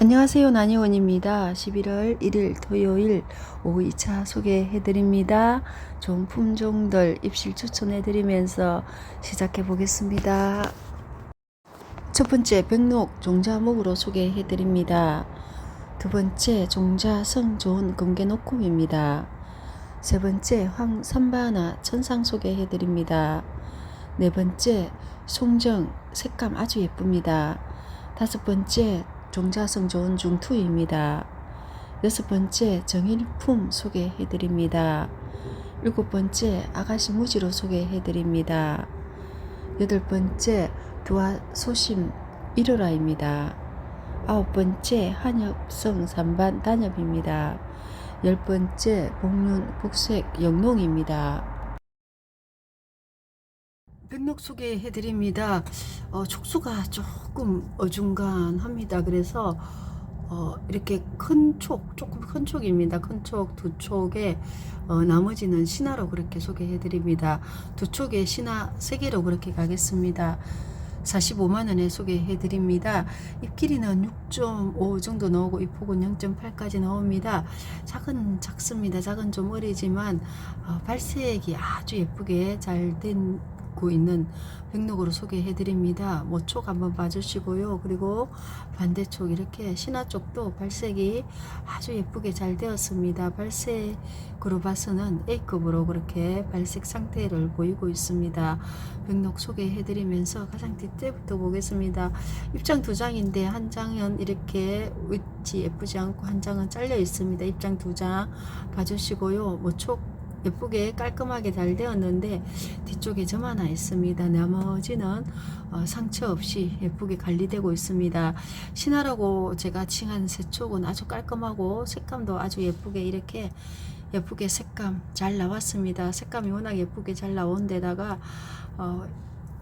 안녕하세요. 난이원입니다. 11월 1일 토요일 오후 2차 소개해드립니다. 좋은 품종들 입실 추천해드리면서 시작해 보겠습니다. 첫 번째 백록 종자목으로 소개해드립니다. 두 번째 종자성 좋은 금괴녹음입니다. 세 번째 황삼바나 천상 소개해드립니다. 네 번째 송정 색감 아주 예쁩니다. 다섯 번째 종자성 좋은 중투입니다. 여섯 번째 정일품 소개해 드립니다. 일곱 번째 아가씨 무지로 소개해 드립니다. 여덟 번째 두화 소심 일어라입니다. 아홉 번째 한엽성 삼반 단엽입니다. 열 번째 복륜 복색 영농입니다. 백록 소개해드립니다. 어, 촉수가 조금 어중간합니다. 그래서 어, 이렇게 큰 촉, 조금 큰 촉입니다. 큰 촉 두 촉에 어, 나머지는 신화로 그렇게 소개해드립니다. 두 촉에 신화 세 개로 그렇게 가겠습니다. 45만 원에 소개해드립니다. 잎 길이는 6.5 정도 나오고 잎 폭은 0.8까지 나옵니다. 작은 작습니다. 작은 좀 어리지만 어, 발색이 아주 예쁘게 잘 된 고 있는 백록으로 소개해 드립니다. 모촉 한번 봐주시고요. 그리고 반대쪽 이렇게 신화 쪽도 발색이 아주 예쁘게 잘 되었습니다. 발색으로 봐서는 A급으로 그렇게 발색 상태를 보이고 있습니다. 백록 소개해 드리면서 가장 뒷대부터 보겠습니다. 입장 두 장인데 한 장은 이렇게 위치 예쁘지 않고 한 장은 잘려 있습니다. 입장 두 장 봐주시고요. 모촉 예쁘게 깔끔하게 잘 되었는데 뒤쪽에 점 하나 있습니다. 나머지는 어, 상처 없이 예쁘게 관리되고 있습니다. 신화라고 제가 칭한 세촉은 아주 깔끔하고 색감도 아주 예쁘게 이렇게 예쁘게 색감 잘 나왔습니다. 색감이 워낙 예쁘게 잘 나온 데다가 어,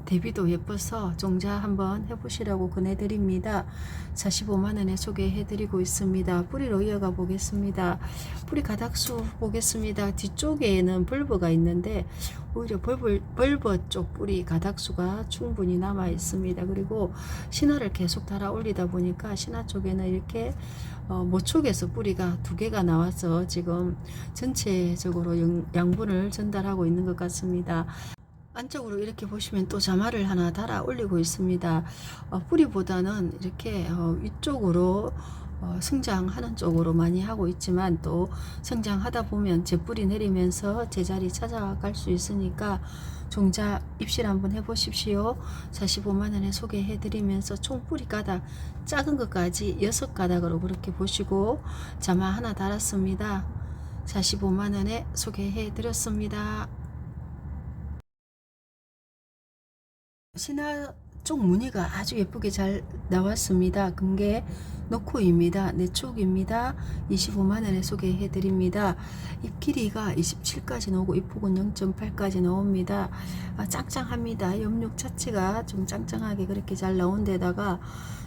대비도 예뻐서 종자 한번 해보시라고 권해드립니다. 45만원에 소개해드리고 있습니다. 뿌리로 이어가 보겠습니다. 뿌리 가닥수 보겠습니다. 뒤쪽에는 벌버가 있는데 오히려 벌벌, 벌버 쪽 뿌리 가닥수가 충분히 남아 있습니다. 그리고 신화를 계속 달아 올리다 보니까 신화 쪽에는 이렇게 어, 모촉에서 뿌리가 두 개가 나와서 지금 전체적으로 영, 양분을 전달하고 있는 것 같습니다. 안쪽으로 이렇게 보시면 또 자마를 하나 달아 올리고 있습니다. 어, 뿌리보다는 이렇게 어, 위쪽으로 어, 성장하는 쪽으로 많이 하고 있지만 또 성장하다 보면 제 뿌리 내리면서 제자리 찾아갈 수 있으니까 종자 입실 한번 해보십시오. 45만원에 소개해드리면서 총 뿌리 가닥 작은 것까지 6가닥으로 그렇게 보시고 자마 하나 달았습니다. 45만원에 소개해드렸습니다. 신화 쪽 무늬가 아주 예쁘게 잘 나왔습니다. 금계 노코입니다. 내촉입니다. 25만원에 소개해 드립니다. 잎 길이가 27까지 나오고 잎 폭은 0.8까지 나옵니다. 아, 짱짱합니다. 염육 자체가 좀 짱짱하게 그렇게 잘 나온 데다가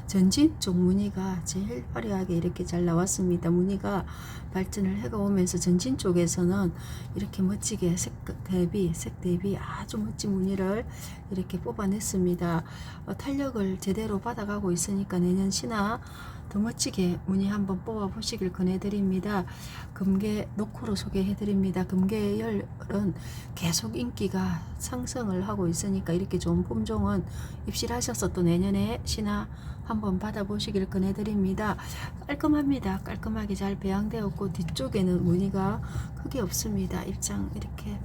전진 쪽 무늬가 제일 화려하게 이렇게 잘 나왔습니다. 무늬가 발전을 해가 오면서 전진 쪽에서는 이렇게 멋지게 색 대비, 색 대비 아주 멋진 무늬를 이렇게 뽑아냈습니다. 어, 탄력을 제대로 받아가고 있으니까 내년 신화 더 멋지게 무늬 한번 뽑아 보시길 권해드립니다. 금계 노코로 소개해드립니다. 금계열은 계속 인기가 상승을 하고 있으니까 이렇게 좋은 품종은 입실하셔서 또 내년에 신화 한번 받아보시길 권해드립니다. 깔끔합니다. 깔끔하게 잘 배양되었고 뒤쪽에는 무늬가 크게 없습니다. 입장 이렇게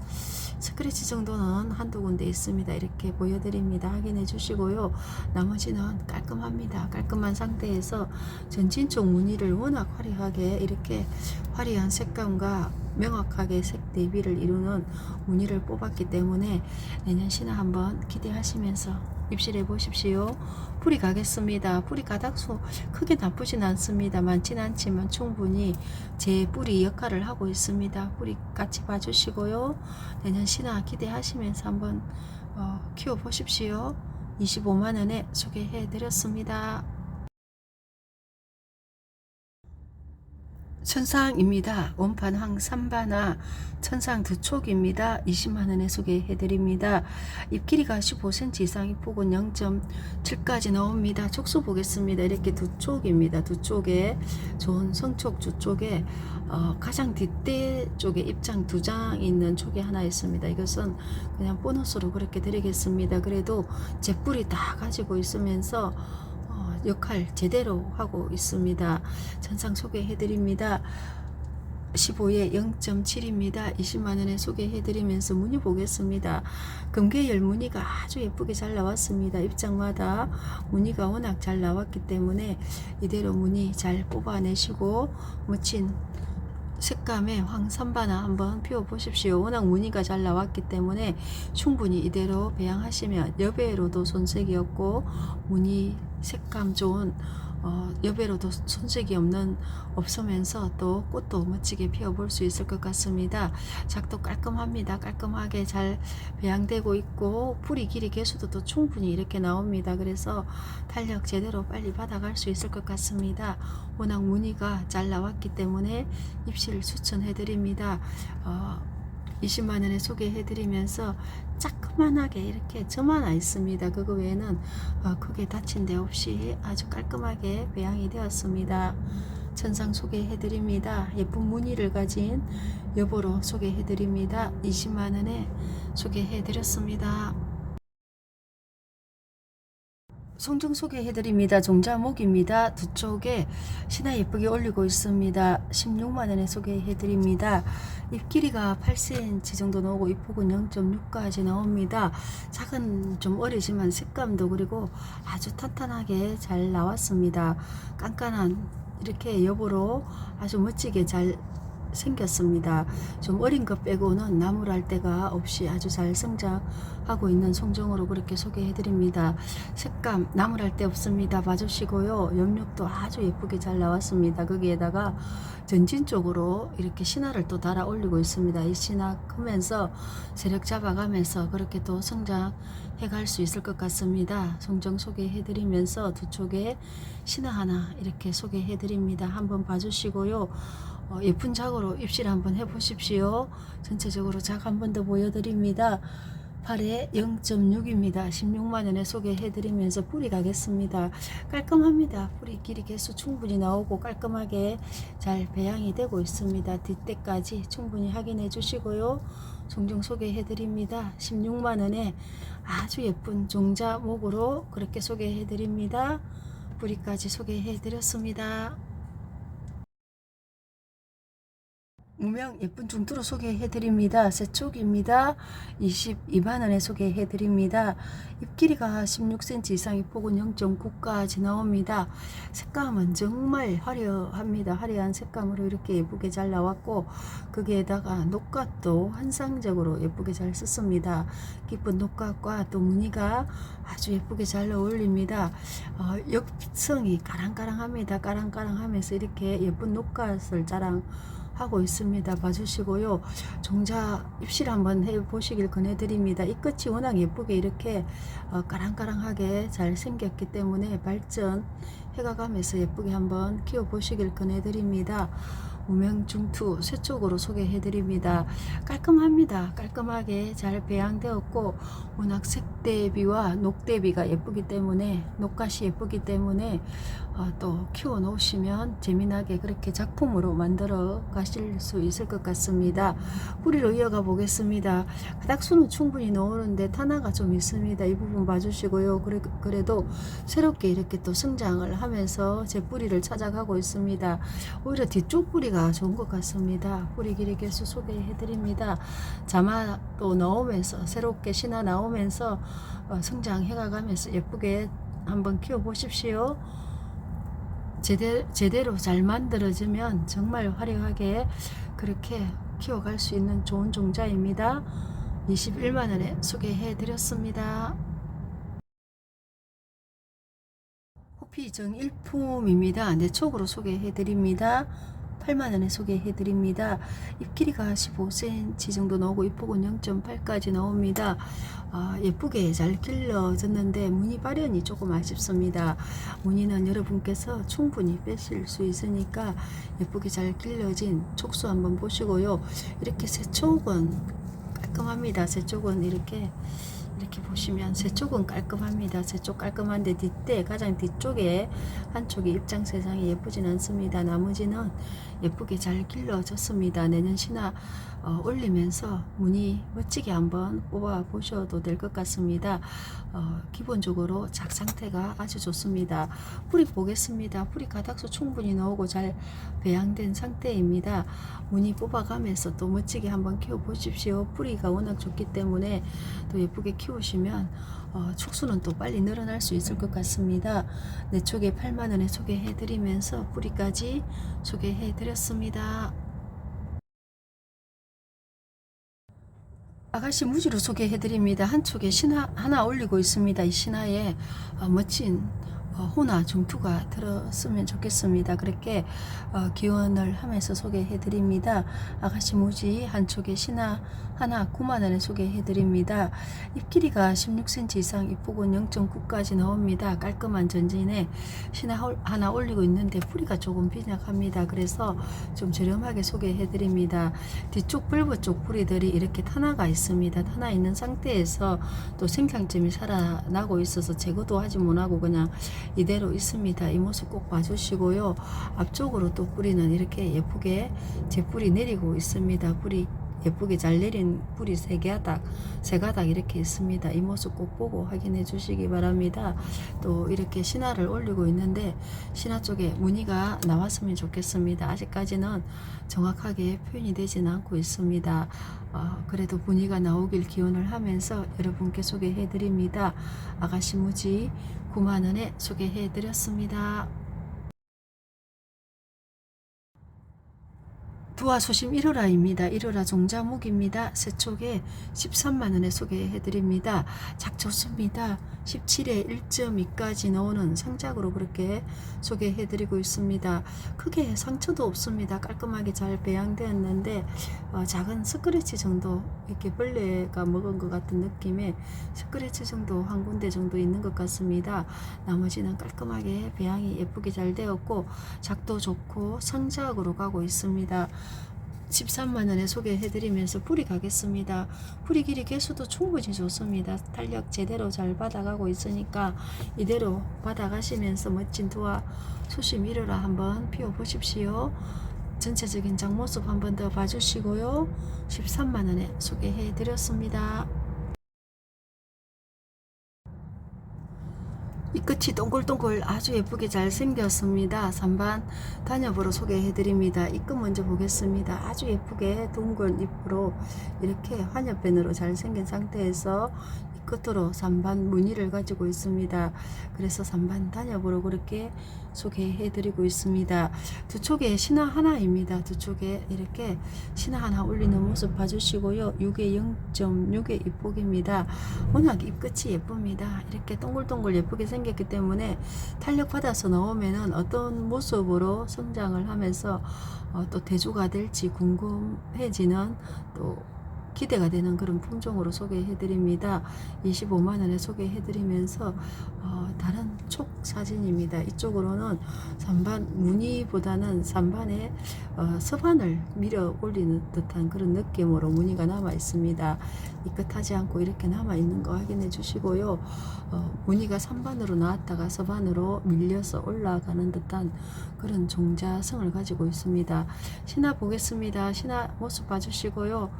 스크래치 정도는 한두 군데 있습니다. 이렇게 보여드립니다. 확인해 주시고요. 나머지는 깔끔합니다. 깔끔한 상태에서 전진 쪽 무늬를 워낙 화려하게 이렇게 화려한 색감과 명확하게 색 대비를 이루는 무늬를 뽑았기 때문에 내년 신화 한번 기대하시면서 입실해 보십시오. 뿌리 가겠습니다. 뿌리 가닥수 크게 나쁘진 않습니다. 많진 않지만 충분히 제 뿌리 역할을 하고 있습니다. 뿌리 같이 봐주시고요. 내년 신화 기대하시면서 한번 어, 키워 보십시오. 25만원에 소개해 드렸습니다. 천상입니다. 원판 황 3바나 천상 두 촉입니다. 20만원에 소개해드립니다. 잎 길이가 15cm 이상, 잎폭은 0.7까지 나옵니다. 촉수 보겠습니다. 이렇게 두 촉입니다. 두 쪽에 좋은 성촉 두 쪽에 어, 가장 뒷대 쪽에 입장 두 장 있는 촉이 하나 있습니다. 이것은 그냥 보너스로 그렇게 드리겠습니다. 그래도 제 뿌리 다 가지고 있으면서 어, 역할 제대로 하고 있습니다. 전상 소개해드립니다. 15에 0.7입니다. 20만원에 소개해드리면서 무늬 보겠습니다. 금계열 무늬가 아주 예쁘게 잘 나왔습니다. 입장마다 무늬가 워낙 잘 나왔기 때문에 이대로 무늬 잘 뽑아내시고 묻힌 색감의 황삼바나 한번 피워보십시오. 워낙 무늬가 잘 나왔기 때문에 충분히 이대로 배양하시면 여배로도 손색이었고 무늬 색감 좋은 어, 여배로도 손색이 없는 없으면서 또 꽃도 멋지게 피워볼 수 있을 것 같습니다. 작도 깔끔합니다. 깔끔하게 잘 배양되고 있고 뿌리 길이 개수도 또 충분히 이렇게 나옵니다. 그래서 탄력 제대로 빨리 받아갈 수 있을 것 같습니다. 워낙 무늬가 잘 나왔기 때문에 입실 추천해드립니다. 어, 20만원에 소개해드리면서 자그만하게 이렇게 점 하나 있습니다. 그거 외에는 어, 크게 다친 데 없이 아주 깔끔하게 배양이 되었습니다. 천상 소개해드립니다. 예쁜 무늬를 가진 여보로 소개해드립니다. 20만원에 소개해드렸습니다. 송정 소개해드립니다. 종자목입니다. 두 쪽에 신화 예쁘게 올리고 있습니다. 16만원에 소개해드립니다. 잎 길이가 8cm 정도 나오고 잎폭은 0.6까지 나옵니다. 작은 좀 어리지만 색감도 그리고 아주 탄탄하게 잘 나왔습니다. 깐깐한 이렇게 여보로 아주 멋지게 잘 생겼습니다. 좀 어린 것 빼고는 나무랄 데가 없이 아주 잘 성장하고 있는 송정으로 그렇게 소개해드립니다. 색감 나무랄 데 없습니다. 봐주시고요. 옆력도 아주 예쁘게 잘 나왔습니다. 거기에다가 전진 쪽으로 이렇게 신화를 또 달아 올리고 있습니다. 이 신화 크면서 세력 잡아가면서 그렇게 또 성장해 갈 수 있을 것 같습니다. 송정 소개해드리면서 두 쪽에 신화 하나 이렇게 소개해드립니다. 한번 봐주시고요. 어, 예쁜 작으로 입실 한번 해보십시오. 전체적으로 작 한 번 더 보여드립니다. 8에 0.6입니다. 16만원에 소개해드리면서 뿌리 가겠습니다. 깔끔합니다. 뿌리 길이 개수 충분히 나오고 깔끔하게 잘 배양이 되고 있습니다. 뒷대까지 충분히 확인해 주시고요. 종종 소개해드립니다. 16만원에 아주 예쁜 종자목으로 그렇게 소개해드립니다. 뿌리까지 소개해드렸습니다. 무명 예쁜 중투로 소개해드립니다. 세촉입니다. 22만원에 소개해드립니다. 잎 길이가 16cm 이상, 잎폭은 0.9까지 나옵니다. 색감은 정말 화려합니다. 화려한 색감으로 이렇게 예쁘게 잘 나왔고 거기에다가 녹각도 환상적으로 예쁘게 잘 썼습니다. 깊은 녹각과 또 무늬가 아주 예쁘게 잘 어울립니다. 어, 역성이 까랑까랑합니다. 까랑까랑하면서 이렇게 예쁜 녹각을 자랑 하고 있습니다. 봐주시고요. 종자 입실 한번 해 보시길 권해드립니다. 이 끝이 워낙 예쁘게 이렇게 어, 까랑까랑하게 잘 생겼기 때문에 발전 해가가면서 예쁘게 한번 키워 보시길 권해드립니다. 무명중투 새 쪽으로 소개해드립니다. 깔끔합니다. 깔끔하게 잘 배양되었고 워낙 색 대비와 녹 대비가 예쁘기 때문에 녹갓이 예쁘기 때문에 어, 또 키워 놓으시면 재미나게 그렇게 작품으로 만들어 가실 수 있을 것 같습니다. 뿌리로 이어가 보겠습니다. 가닥수는 충분히 나오는데 탄화가 좀 있습니다. 이 부분 봐주시고요. 그래, 그래도 새롭게 이렇게 또 성장을 하면서 제 뿌리를 찾아가고 있습니다. 오히려 뒤쪽 뿌리가 좋은 것 같습니다. 뿌리 길이 개수 소개해 드립니다. 자마도 나오면서 새롭게 신화 나오면서 어, 성장해가면서 예쁘게 한번 키워 보십시오. 제대, 제대로 잘 만들어지면 정말 화려하게 그렇게 키워갈 수 있는 좋은 종자입니다. 21만원에 소개해 드렸습니다. 호피 정 일품입니다. 내 촉으로 소개해 드립니다. 8만원에 소개해드립니다. 잎 길이가 15cm 정도 나오고 잎폭은 0.8까지 나옵니다. 아, 예쁘게 잘 길러졌는데 무늬 발현이 조금 아쉽습니다. 무늬는 여러분께서 충분히 빼실 수 있으니까 예쁘게 잘 길러진 촉수 한번 보시고요. 이렇게 새 쪽은 깔끔합니다. 새 쪽은 이렇게 이렇게 보시면 새 쪽은 깔끔합니다. 새쪽 깔끔한데 뒷대 가장 뒤쪽에 한쪽이 입장 세상이 예쁘진 않습니다. 나머지는 예쁘게 잘 길러졌습니다. 내년 신화 어, 올리면서 무늬 멋지게 한번 뽑아 보셔도 될 것 같습니다. 어, 기본적으로 작 상태가 아주 좋습니다. 뿌리 보겠습니다. 뿌리 가닥수 충분히 나오고 잘 배양된 상태입니다. 무늬 뽑아가면서 또 멋지게 한번 키워 보십시오. 뿌리가 워낙 좋기 때문에 또 예쁘게 키우시면 어, 축수는 또 빨리 늘어날 수 있을 것 같습니다. 내 쪽에 8만 원에 소개해드리면서 뿌리까지 소개해드렸습니다. 아가씨 무지로 소개해드립니다. 한쪽에 신화 하나 올리고 있습니다. 이 신화에 어, 멋진 어, 호나 중투가 들었으면 좋겠습니다. 그렇게 어, 기원을 하면서 소개해 드립니다. 아가씨 무지 한쪽에 신화 하나 9만원에 소개해 드립니다. 잎 길이가 16cm 이상 잎폭은 0.9까지 나옵니다. 깔끔한 전진에 신화 홀- 하나 올리고 있는데 뿌리가 조금 빈약합니다. 그래서 좀 저렴하게 소개해 드립니다. 뒤쪽 불부 쪽 뿌리들이 이렇게 타나가 있습니다. 타나 있는 상태에서 또 생장점이 살아나고 있어서 제거도 하지 못하고 그냥 이대로 있습니다. 이 모습 꼭 봐주시고요. 앞쪽으로 또 뿌리는 이렇게 예쁘게 제 뿌리 내리고 있습니다. 뿌리 예쁘게 잘 내린 뿌리 세 가닥, 세 가닥 이렇게 있습니다. 이 모습 꼭 보고 확인해 주시기 바랍니다. 또 이렇게 신화를 올리고 있는데 신화 쪽에 무늬가 나왔으면 좋겠습니다. 아직까지는 정확하게 표현이 되지는 않고 있습니다. 어, 그래도 무늬가 나오길 기원을 하면서 여러분께 소개해 드립니다. 아가씨 무지 9만원에 소개해 드렸습니다. 두화 소심 1호라입니다. 1호라 종자목입니다. 세촉에 13만원에 소개해드립니다. 작 좋습니다. 17에 1.2까지 나오는 상작으로 그렇게 소개해드리고 있습니다. 크게 상처도 없습니다. 깔끔하게 잘 배양되었는데 어, 작은 스크래치 정도 이렇게 벌레가 먹은 것 같은 느낌의 스크래치 정도 한 군데 정도 있는 것 같습니다. 나머지는 깔끔하게 배양이 예쁘게 잘 되었고 작도 좋고 상작으로 가고 있습니다. 13만원에 소개해드리면서 뿌리 가겠습니다. 뿌리 길이 개수도 충분히 좋습니다. 탄력 제대로 잘 받아가고 있으니까 이대로 받아가시면서 멋진 두화 수심 이르라 한번 피워보십시오. 전체적인 장모습 한번 더 봐주시고요. 13만원에 소개해드렸습니다. 이 끝이 동글동글 아주 예쁘게 잘 생겼습니다. 3반 단엽으로 소개해 드립니다. 이 끝 먼저 보겠습니다. 아주 예쁘게 둥근 잎으로 이렇게 환엽변으로 잘 생긴 상태에서 이 끝으로 3반 무늬를 가지고 있습니다. 그래서 3반 단엽으로 그렇게 소개해 드리고 있습니다. 두 쪽에 신화 하나입니다. 두 쪽에 이렇게 신화 하나 올리는 모습 봐주시고요. 6에 0.6의 잎폭입니다. 워낙 잎 끝이 예쁩니다. 이렇게 동글동글 예쁘게 생겼기 때문에 탄력 받아서 나오면은 어떤 모습으로 성장을 하면서 어, 또 대주가 될지 궁금해지는 또 기대가 되는 그런 품종으로 소개해드립니다. 25만원에 소개해드리면서 어, 다른 촉 사진입니다. 이쪽으로는 산반 무늬보다는 산반에 어, 서반을 밀어 올리는 듯한 그런 느낌으로 무늬가 남아 있습니다. 이끗하지 않고 이렇게 남아 있는 거 확인해 주시고요. 어, 무늬가 3반으로 나왔다가 서반으로 밀려서 올라가는 듯한 그런 종자성을 가지고 있습니다. 신화 보겠습니다. 신화 모습 봐주시고요.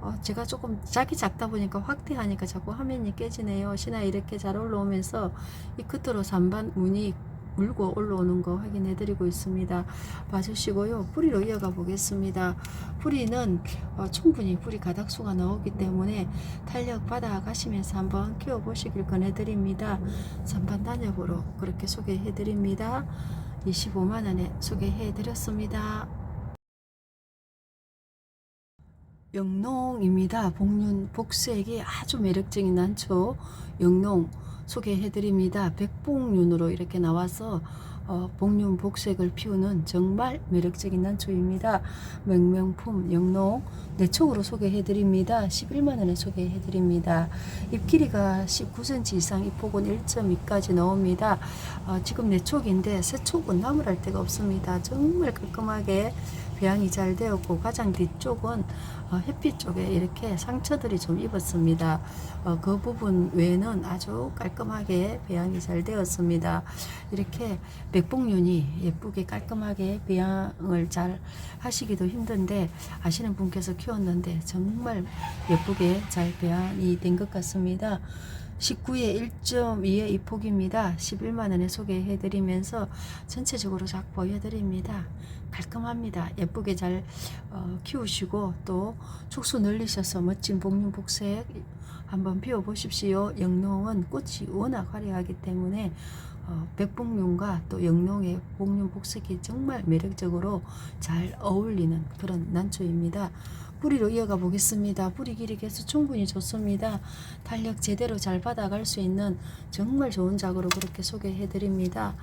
어, 제가 조금 작이 작다 보니까 확대하니까 자꾸 화면이 깨지네요. 신화 이렇게 잘 올라오면서 이 끝으로 3반 무늬 물고 올라오는 거 확인해 드리고 있습니다. 봐주시고요. 뿌리로 이어가 보겠습니다. 뿌리는 어, 충분히 뿌리 가닥수가 나오기 때문에 탄력 받아 가시면서 한번 키워 보시길 권해 드립니다. 3반 단엽으로 그렇게 소개해 드립니다. 25만 원에 소개해 드렸습니다. 영농입니다. 복륜 복색이 아주 매력적인 난초 영농 소개해드립니다. 백봉윤으로 이렇게 나와서 어, 복륜 복색을 피우는 정말 매력적인 난초입니다. 명명품 영농 내촉으로 소개해드립니다. 11만원에 소개해드립니다. 잎 길이가 19cm 이상 잎폭은 1.2까지 나옵니다. 어, 지금 내촉인데 새촉은 나무랄 데가 없습니다. 정말 깔끔하게 배양이 잘 되었고 가장 뒤쪽은 어, 햇빛 쪽에 이렇게 상처들이 좀 입었습니다. 어, 그 부분 외에는 아주 깔끔하게 배양이 잘 되었습니다. 이렇게 백봉윤이 예쁘게 깔끔하게 배양을 잘 하시기도 힘든데 아시는 분께서 키웠는데 정말 예쁘게 잘 배양이 된 것 같습니다. 19에 1.2의 이 폭입니다. 11만 원에 소개해 드리면서 전체적으로 쫙 보여드립니다. 깔끔합니다. 예쁘게 잘 어, 키우시고 또 촉수 늘리셔서 멋진 복륜 복색 한번 피워 보십시오. 영농은 꽃이 워낙 화려하기 때문에 어, 백복륜과 또 영농의 복륜 복색이 정말 매력적으로 잘 어울리는 그런 난초입니다. 뿌리로 이어가 보겠습니다. 뿌리 길이 개수 충분히 좋습니다. 탄력 제대로 잘 받아갈 수 있는 정말 좋은 작으로 그렇게 소개해 드립니다.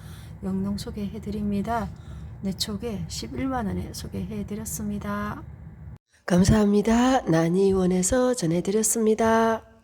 영농 소개해 드립니다. 내 촉에 11만원에 소개해 드렸습니다. 감사합니다. 난이원에서 전해드렸습니다.